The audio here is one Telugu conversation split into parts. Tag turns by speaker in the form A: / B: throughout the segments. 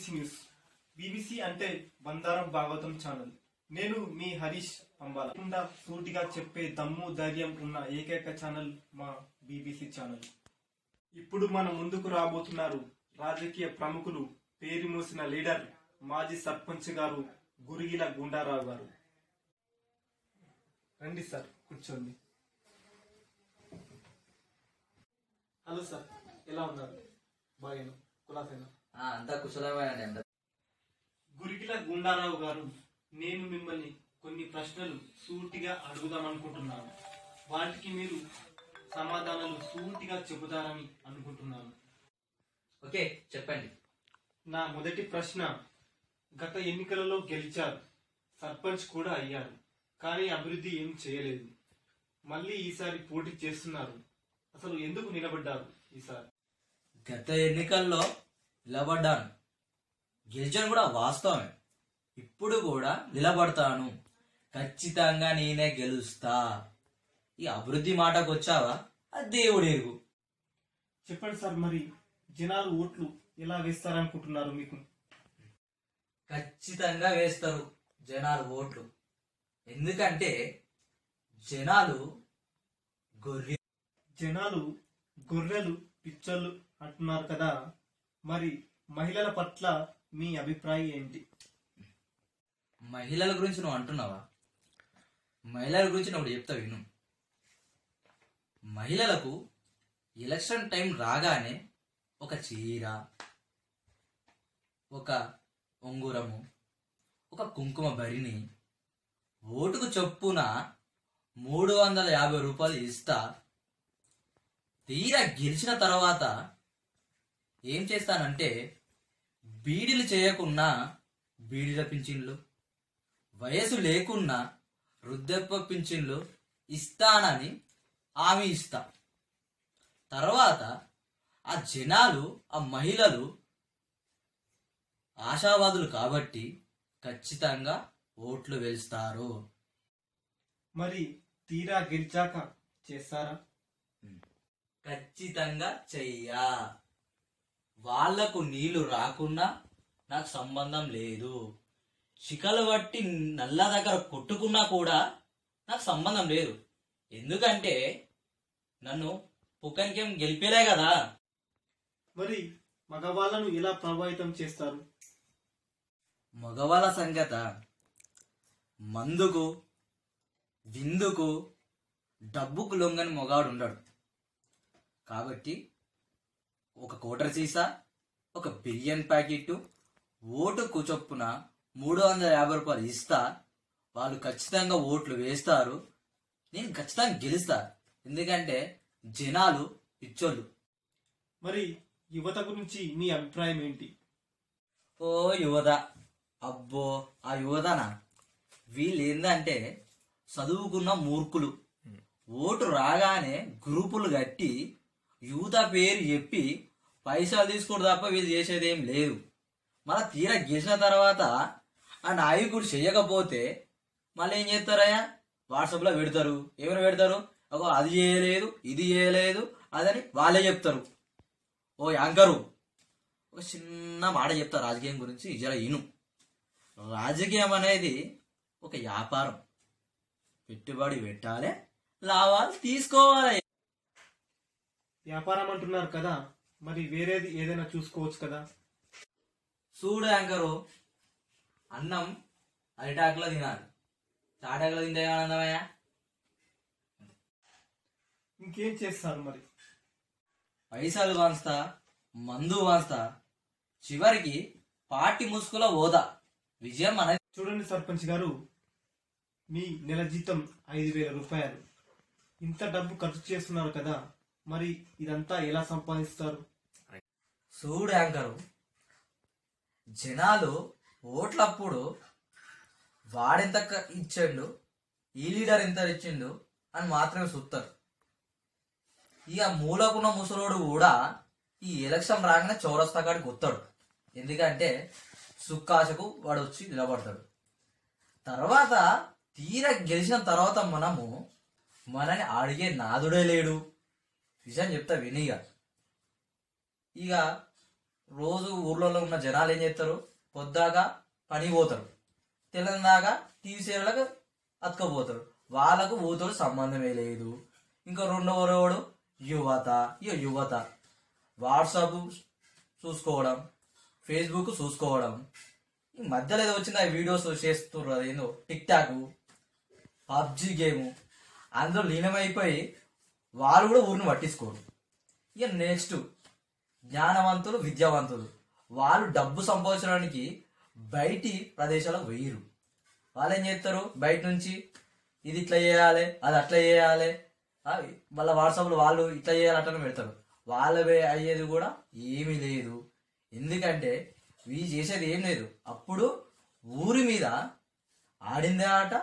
A: BBC news. బీబీసీ అంటే బందారం భాగవతం ఛానల్. నేను మీ హరీష్ పంబాల సూటిగా చెప్పే దమ్ము ధైర్యం ఉన్న ఏకైక ఛానల్ మా బీబీసీ ఛానల్. ఇప్పుడు మన ముందుకు రాబోతున్నారు రాజకీయ ప్రముఖులు పేరు మూసిన లీడర్ మాజీ సర్పంచ్ గారు గురిగిల గుండారావు గారు. రండి సార్ కూర్చోండి. హలో సార్ ఎలా ఉన్నారు? బాగా కులాసైనా?
B: అంతా కుశలమేనండి
A: గురికిల గుండారావు గారు నేను మిమ్మల్ని కొన్ని ప్రశ్నలు సూటిగా అడుగుదాం అనుకుంటున్నాను వాటికి మీరు సమాధానాలు సూటిగా చెబుతారని అనుకుంటున్నాను.
B: ఓకే చెప్పండి.
A: నా మొదటి ప్రశ్న గత ఎన్నికలలో గెలిచారు. సర్పంచ్ కూడా అయ్యారు కానీ అభివృద్ధి ఏం చేయలేదు. మళ్ళీ ఈసారి పోటీ చేస్తున్నారు. అసలు ఎందుకు నిలబడ్డారు ఈసారి?
B: గత ఎన్నికల్లో నిలబడ్డాను. గెలిచాను కూడా వాస్తవమే. ఇప్పుడు కూడా నిలబడతాను. ఖచ్చితంగా నేనే గెలుస్తా. ఈ అభివృద్ధి మాటకు వచ్చావా? అది దేవుడు ఎరుగు.
A: చెప్పండి సార్ మరి జనాలు ఓట్లు ఎలా వేస్తారనుకుంటున్నారు మీకు?
B: ఖచ్చితంగా వేస్తారు జనాలు ఓట్లు. ఎందుకంటే జనాలు గొర్రె
A: జనాలు గొర్రెలు పిచ్చోళ్ళు అంటున్నారు కదా. మరి మహిళల పట్ల మీ అభిప్రాయం ఏంటి?
B: మహిళల గురించి నువ్వు అంటున్నావా? మహిళల గురించి నువ్వు చెప్తా విను. మహిళలకు ఎలక్షన్ టైం రాగానే ఒక చీర ఒక ఉంగురము ఒక కుంకుమ బరిని ఓటుకు చొప్పున మూడు వందల యాభై రూపాయలు ఇస్తా తీరా గెలిచిన తర్వాత ఏం చేస్తానంటే బీడీలు చేయకున్నా బీడీల పింఛన్లు వయసు లేకున్నా వృద్ధాప్య పింఛన్లు ఇస్తానని హామీ ఇస్తా. తర్వాత ఆ జనాలు ఆ మహిళలు ఆశావాదులు కాబట్టి ఖచ్చితంగా ఓట్లు వేస్తారు
A: మరి తీరా గెలిచాక చేస్తారా?
B: ఖచ్చితంగా చెయ్యా. వాళ్ళకు నీళ్ళు రాకున్నా నాకు సంబంధం లేదు. చికలు బట్టి నల్ల దగ్గర కొట్టుకున్నా కూడా నాకు సంబంధం లేదు. ఎందుకంటే నన్ను పుక్కనికేం గెలిపేలే కదా.
A: మరి మగవాళ్ళను ఎలా ప్రభావితం చేస్తారు?
B: మగవాళ్ళ సంగత మందుకు విందుకు డబ్బుకు లొంగని మొగాడు ఉండడు. కాబట్టి ఒక కోటర్ సీసా ఒక బిర్యానీ ప్యాకెట్ ఓటుకు చొప్పున మూడు వందల యాభై రూపాయలు ఇస్తా. వాళ్ళు ఖచ్చితంగా ఓట్లు వేస్తారు. నేను ఖచ్చితంగా గెలుస్తా. ఎందుకంటే జనాలు పిచ్చోళ్ళు
A: మరి యువత గురించి మీ అభిప్రాయం ఏంటి?
B: ఓ యువత. అబ్బో ఆ యువతనా? వీళ్ళు ఏందంటే చదువుకున్న మూర్ఖులు. ఓటు రాగానే గ్రూపులు కట్టి యువత పేరు చెప్పి పైసలు తీసుకోడు తప్ప వీళ్ళు చేసేది ఏం లేదు. మళ్ళా తీరా గెలిచిన తర్వాత ఆ నాయకుడు చేయకపోతే మళ్ళీ ఏం చేస్తారయ్యా వాట్సాప్లో పెడతారు. ఏమైనా పెడతారు? ఒక అది చేయలేదు ఇది చేయలేదు అదని వాళ్ళే చెప్తారు. ఓ యాంకరు ఒక చిన్న మాట చెప్తా రాజకీయం గురించి జర ఇను. రాజకీయం అనేది ఒక వ్యాపారం. పెట్టుబడి పెట్టాలి లాభాలు తీసుకోవాలి.
A: వ్యాపారం అంటున్నారు కదా మరి వేరేది ఏదైనా చూసుకోవచ్చు కదా?
B: చూడు యాంకరు అన్నం అరిటాకులో తినాలి. తాటాకులో తింటే ఆనందమయ్యా?
A: ఇంకేం చేస్తారు మరి?
B: పైసలు వాంచుతా మందు వాంచుతా చివరికి పార్టీ ముసుగులో హోదా విజయం మన
A: చూడండి సర్పంచ్ గారు మీ నెల జీతం ఐదు వేల రూపాయలు. ఇంత డబ్బు ఖర్చు చేస్తున్నారు కదా మరి ఇదంతా ఎలా సంపాదిస్తారు?
B: చూడు యాంకరు జనాలు ఓట్లప్పుడు వాడెంత ఇచ్చిండు ఈ లీడర్ ఎంత ఇచ్చిండు అని మాత్రమే చూస్తారు ఇక మూలకున్న ముసలోడు కూడా ఈ ఎలక్షన్ రాగానే చౌరస్తా కాడికి వస్తాడు ఎందుకంటే సుక్కాశకు వాడు వచ్చి నిలబడతాడు. తర్వాత తీరా గెలిచిన తర్వాత మనము మనని అడిగే నాదుడే లేడు. విషయం చెప్తా వినిగా ఇక. రోజు ఊర్లలో ఉన్న జనాలు ఏం చేస్తారు? పొద్దాగా పని పోతారు. తెలంగాణగా టీవీ సేవలకు అతుకపోతారు. వాళ్ళకు ఊతోడు సంబంధమే లేదు. ఇంకా రెండవ రోడు యువత. ఇక యువత. వాట్సాప్ చూసుకోవడం ఫేస్బుక్ చూసుకోవడం. ఈ మధ్యలో ఏదో వచ్చింది? ఆ వీడియోస్ చేస్తున్నారు ఏందో టిక్ టాక్ పబ్జి గేమ్. అందులో లీనమైపోయి వాళ్ళు కూడా ఊరిని పట్టించుకోరు. ఇక నెక్స్ట్ జ్ఞానవంతులు విద్యావంతులు. వాళ్ళు డబ్బు సంపాదించడానికి బయటి ప్రదేశాలకు వేయరు వాళ్ళు ఏం చేస్తారు? బయట నుంచి ఇది ఇట్లా చేయాలి అది అట్లా చేయాలి. ఆ, వాళ్ళ వాట్సాప్లో వాళ్ళు ఇట్లా చేయాలి అట్లా పెడతారు. వాళ్ళ అయ్యేది కూడా ఏమీ లేదు. ఎందుకంటే వీ చేసేది ఏం లేదు. అప్పుడు ఊరి మీద ఆడిందే ఆట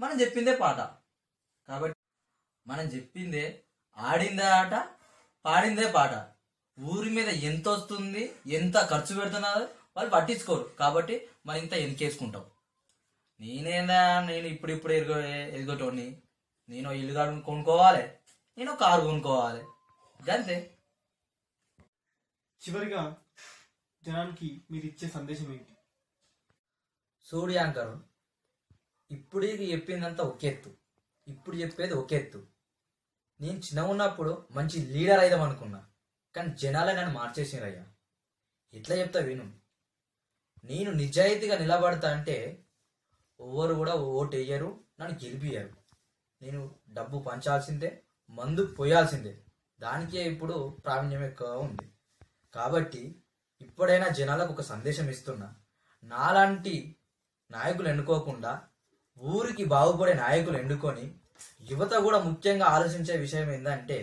B: మనం చెప్పిందే పాట. కాబట్టి మనం చెప్పిందే ఆడిందే ఆట పాడిందే పాట. ఊరి మీద ఎంత వస్తుంది ఎంత ఖర్చు పెడుతున్నారు వాళ్ళు పట్టించుకోరు. కాబట్టి మనం ఇంత వెనకేసుకుంటాం నేనేందా నేను ఇప్పుడు ఇప్పుడు ఎదుగో ఎదుగోటోని నేను ఇల్లు కొనుక్కోవాలి నేను కారు కొనుక్కోవాలి. అంతే
A: చివరిగా జనానికి మీరు ఇచ్చే సందేశం ఏంటి?
B: సూర్యాంకర్ ఇప్పుడు ఇది చెప్పిందంతా ఒక ఎత్తు ఇప్పుడు చెప్పేది ఒక ఎత్తు నేను చిన్న ఉన్నప్పుడు మంచి లీడర్ అయిదాం అనుకున్నా. కానీ జనాలే నన్ను మార్చేసిరయ్యా ఎట్లా చెప్తా విను. నేను నిజాయితీగా నిలబడతా అంటే ఎవరు కూడా ఓటు వేయరు నన్ను గెలిపియ్యరు. నేను డబ్బు పంచాల్సిందే మందు పోయాల్సిందే. దానికే ఇప్పుడు ప్రావీణ్యం ఎక్కువ ఉంది. కాబట్టి ఇప్పుడైనా జనాలకు ఒక సందేశం ఇస్తున్నా. నాలాంటి నాయకులు ఎన్నుకోకుండా ఊరికి బాగుపడే నాయకులు ఎన్నుకొని యువత కూడా ముఖ్యంగా ఆలోచించే విషయం ఏంటంటే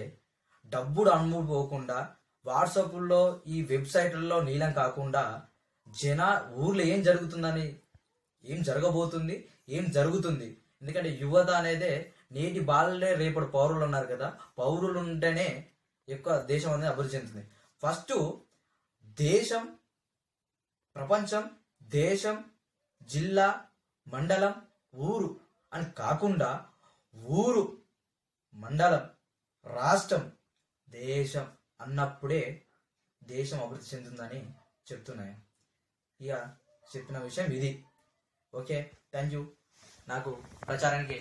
B: డబ్బుడు అమ్ముడుపోకుండా వాట్సాప్లో ఈ వెబ్సైట్లలో నీలం కాకుండా జన ఊర్లో ఏం జరుగుతుందని ఏం జరగబోతుంది ఏం జరుగుతుంది? ఎందుకంటే యువత అనేదే నేటి బాలలే రేపటి పౌరులు ఉన్నారు కదా పౌరులు ఉంటేనే ఎక్కువ దేశం అనేది అభివృద్ధి చెందుతుంది. ఫస్ట్ దేశం ప్రపంచం దేశం జిల్లా మండలం ఊరు అని కాకుండా ఊరు మండలం రాష్ట్రం దేశం అన్నప్పుడే దేశం అభివృద్ధి చెందుతుందని చెప్తున్నాయి. ఇక చెప్పిన విషయం ఇది. ఓకే థ్యాంక్ యూ నాకు ప్రచారానికి